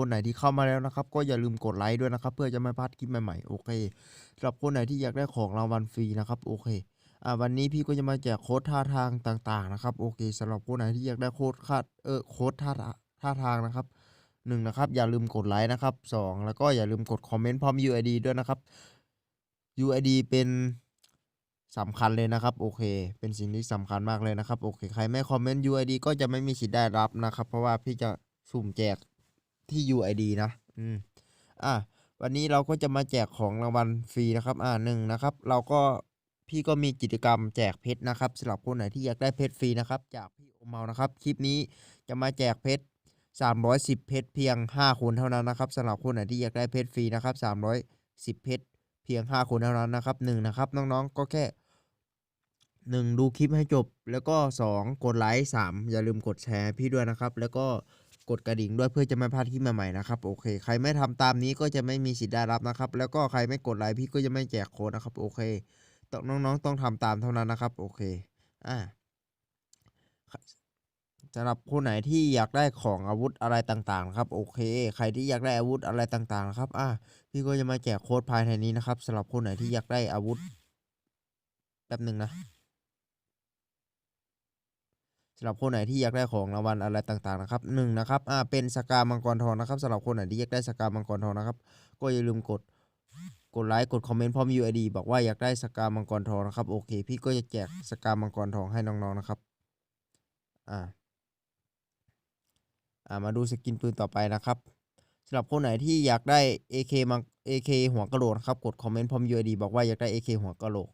คนไหนที่เข้ามาแล้วนะครับ ก็อย่าลืมกดไลค์ด้วยนะครับ เพื่อจะไม่พลาดคลิปใหม่ๆโอเคสำหรับคนไหนที่อยากได้ของรางวัลฟรีนะครับโอเคอ่าวันนี้พี่ก็จะมาแจกโค้ดท่าทางต่างๆนะครับโอเคสำหรับคนไหนที่อยากได้โค้ดคาดเออโค้ดท่าท่าทางนะครับหนึ่งนะครับอย่าลืมกดไลค์นะครับสองแล้วก็อย่าลืมกดคอมเมนต์พร้อม UID ด้วยนะครับ UID เป็นสำคัญเลยนะครับโอเค เป็นสิ่งที่สำคัญมากเลยนะครับโอเคใครไม่คอมเมนต์ UID ก็จะไม่มีสิทธิ์ได้รับนะครับ เพราะว่าพี่จะสุ่มแจก ที่ UID นะ อืม อะ วันนี้เราก็จะมาแจกของรางวัลฟรีนะครับ อ่าหนึ่งนะครับ เราก็พี่ก็มีกิจกรรมแจกเพชรนะครับสำหรับคนไหนที่อยากได้เพชรฟรีนะครับ จากพี่โอเมานะครับ คลิปนี้จะมาแจกเพชร310 เพชรเพียง 5 คนเท่านั้นนะครับสำหรับคนไหนที่อยากได้เพชรฟรีนะครับ310 เพชรเพียง 5 คนเท่านั้นนะครับหนึ่งนะครับน้องๆก็แค่ 1 ดูคลิปให้จบ แล้วก็ 2 กดไลค์3อย่าลืมกดแชร์พี่ด้วยนะครับ แล้วก็ กดกระดิ่งด้วยเพื่อจะไม่พลาดคลิปใหม่ๆนะครับโอเค ใครไม่ทำตามนี้ก็จะไม่มีสิทธิ์ได้รับนะครับ แล้วก็ใครไม่กดไลค์พี่ก็จะไม่แจกโค้ดนะครับโอเคต้องน้องๆต้องทำตามเท่านั้นนะครับโอเคอ่าสำหรับคนไหนที่อยากได้ของอาวุธอะไรต่างๆครับโอเค ใครที่อยากได้อาวุธอะไรต่างๆครับอ่าพี่ก็จะมาแจกโค้ดภายในนี้นะครับสำหรับคนไหนที่อยากได้อาวุธแป๊บหนึ่งนะ สำหรับคนไหนที่อยากได้ของรางวัลอะไรต่างๆนะครับหนึ่งนะครับอ่าเป็นสกามังกรทองนะครับสำหรับคนไหนที่อยากได้สกามังกรทองนะครับ ก็อย่าลืมกดกดไลค์กดคอมเมนต์พร้อม UID บอกว่าอยากได้สกามังกรทองนะครับโอเคพี่ก็จะแจกสกามังกรทองให้น้องๆนะครับอ่าอ่ามาดูสกินปืนต่อไปนะครับสำหรับคนไหนที่อยากได้ AK มัง AK หัวกระโหลกนะครับกดคอมเมนต์พร้อม UID บอกว่าอยากได้ AK หัวกระโหลก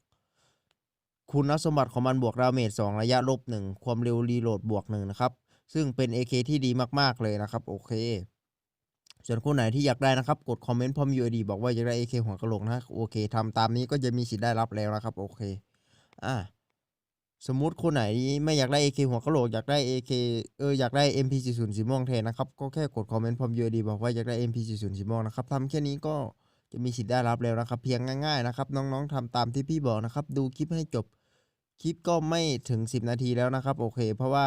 คุณสมบัติของมันบวกดาเมจ2ระยะลบ1ความเร็วรีโหลดบวก1นะครับ ซึ่งเป็น AK ที่ดีมากๆเลยนะครับ โอเค ส่วนคนไหนที่อยากได้นะครับ กดคอมเมนต์พร้อม UID บอกว่าอยากได้ AK หัวกะโหลกนะโอเคทำตามนี้ก็จะมีสิทธิ์ได้รับแล้วนะครับ โอเค อ่าสมมุติคนไหนไม่อยากได้ AK หัวกะโหลกอยากได้ AK เอออยากได้ MP40 สีม่วงแทนนะครับก็แค่กดคอมเมนต์พร้อม UID บอกว่าอยากได้ MP40 สีม่วงนะครับทำแค่นี้ก็จะมีสิทธิ์ได้รับแล้วนะครับ เพียงง่ายๆนะครับน้องๆทำตามที่พี่บอกนะครับ ดูคลิปให้จบ คลิปก็ไม่ถึง 10 นาทีแล้วนะครับ โอเค เพราะว่า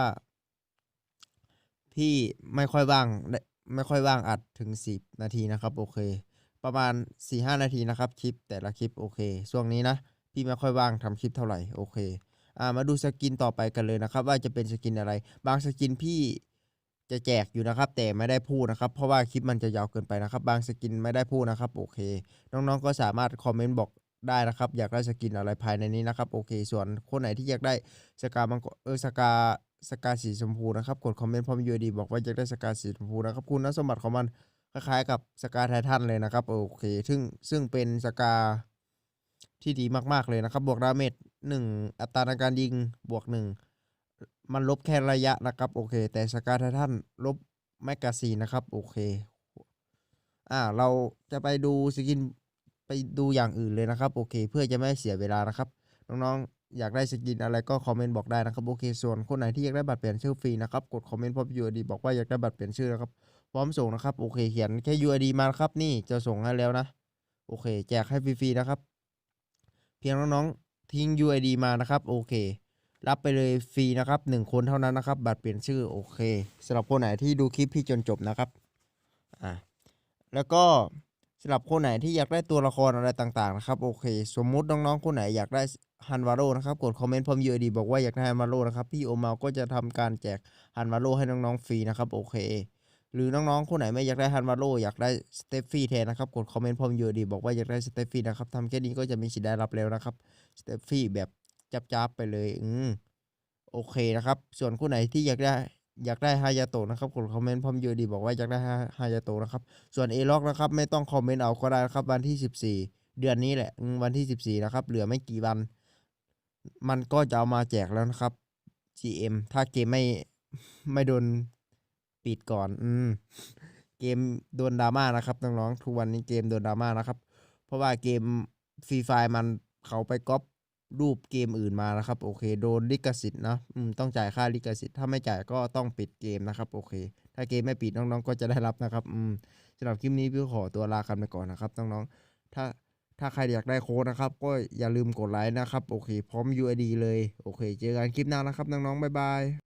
พี่ไม่ค่อยว่างไม่ค่อยว่างอัดถึง 10 นาทีนะครับ โอเค ประมาณ 4-5 นาทีนะครับคลิปแต่ละคลิปโอเคช่วงนี้นะพี่ไม่ค่อยว่างทำคลิปเท่าไหร่โอเคอ่ามาดูสกินต่อไปกันเลยนะครับ ว่าจะเป็นสกินอะไร บางสกินพี่จะแจกอยู่นะครับ แต่ไม่ได้พูดนะครับ เพราะว่าคลิปมันจะยาวเกินไปนะครับ บางสกินไม่ได้พูดนะครับ โอเค น้องๆก็สามารถคอมเมนต์บอก ได้นะครับ อยากได้สกินอะไรภายในนี้นะครับโอเค ส่วนคนไหนที่อยากได้สกามังกรเออสกาสกาสีชมพูนะครับกดคอมเมนต์พร้อมยูดีบอกว่าอยากได้สกาสีชมพูนะครับคุณสมบัติของมันคล้ายๆกับสกาไททันเลยนะครับโอเค ซึ่งซึ่งเป็นสกาที่ดีมากๆเลยนะครับ บวกดาเมจหนึ่งอัตราในการยิงบวกหนึ่งมันลบแค่ระยะนะครับโอเค แต่สกาไททันลบแมกกาซีนนะครับโอเคอ่าเราจะไปดูสกิน ไปดูอย่างอื่นเลยนะครับโอเค เพื่อจะไม่เสียเวลานะครับ น้องๆ อยากได้สกินอะไรก็คอมเมนต์บอกได้นะครับโอเค ส่วนคนไหนที่อยากได้บัตรเปลี่ยนชื่อฟรีนะครับกดคอมเมนต์พร้อม UID บอกว่าอยากได้บัตรเปลี่ยนชื่อนะครับพร้อมส่งนะครับโอเคเขียนแค่ UID มาครับนี่จะส่งให้แล้วนะ โอเค แจกให้ฟรีๆนะครับ เพียงน้องๆทิ้ง UID มานะครับโอเค รับไปเลยฟรีนะครับหนึ่งคนเท่านั้นนะครับ บัตรเปลี่ยนชื่อโอเคสำหรับคนไหนที่ดูคลิปพี่จนจบนะครับอ่าแล้วก็ สำหรับคนไหนที่อยากได้ตัวละครอะไรต่างๆนะครับโอเค สมมุติน้องๆคนไหนอยากได้ฮันวาโรนะครับกดคอมเมนต์พร้อม UID บอกว่าอยากได้ฮันวาโรนะครับพี่โอมาก็จะทำการแจกฮันวาโรให้น้องๆฟรีนะครับโอเค หรือน้องๆคนไหนไม่อยากได้ฮันวาโรอยากได้สเตฟฟี่แทนนะครับกดคอมเมนต์พร้อม UID บอกว่าอยากได้สเตฟฟี่นะครับทำแค่นี้ก็จะมีสิทธิ์ได้รับแล้วนะครับสเตฟฟี่แบบจับๆไปเลยอืมโอเคนะครับ ส่วนคนไหนที่อยากได้ อยากได้ฮายาโตะนะครับกดคอมเมนต์พร้อมยูดีบอกว่าอยากได้ฮายาโตะนะครับ ส่วนเอล็อกนะครับไม่ต้องคอมเมนต์เอาก็ได้ครับวันที่ 14 เดือนนี้แหละวันที่ 14นะครับเหลือไม่กี่วัน มันก็จะเอามาแจกแล้วนะครับ GM ถ้าเกมไม่ไม่โดนปิดก่อน อืมเกมโดนดราม่านะครับน้องๆทุกวันนี้เกมโดนดราม่านะครับ เพราะว่าเกมฟรีไฟมันเขาไปก๊อป รูปเกมอื่นมานะครับโอเคโดนลิขสิทธิ์นะอืมต้องจ่ายค่าลิขสิทธิ์ถ้าไม่จ่ายก็ต้องปิดเกมนะครับโอเค ถ้าเกมไม่ปิดน้องๆ ก็จะได้รับนะครับอืมสำหรับคลิปนี้พี่ขอตัวลากันไปก่อนนะครับน้องๆถ้าถ้าใครอยากได้โค้ดนะครับ ก็อย่าลืมกดไลค์นะครับโอเค พร้อม UID เลยโอเค เจอกันคลิปหน้านะครับน้องๆบ๊ายบาย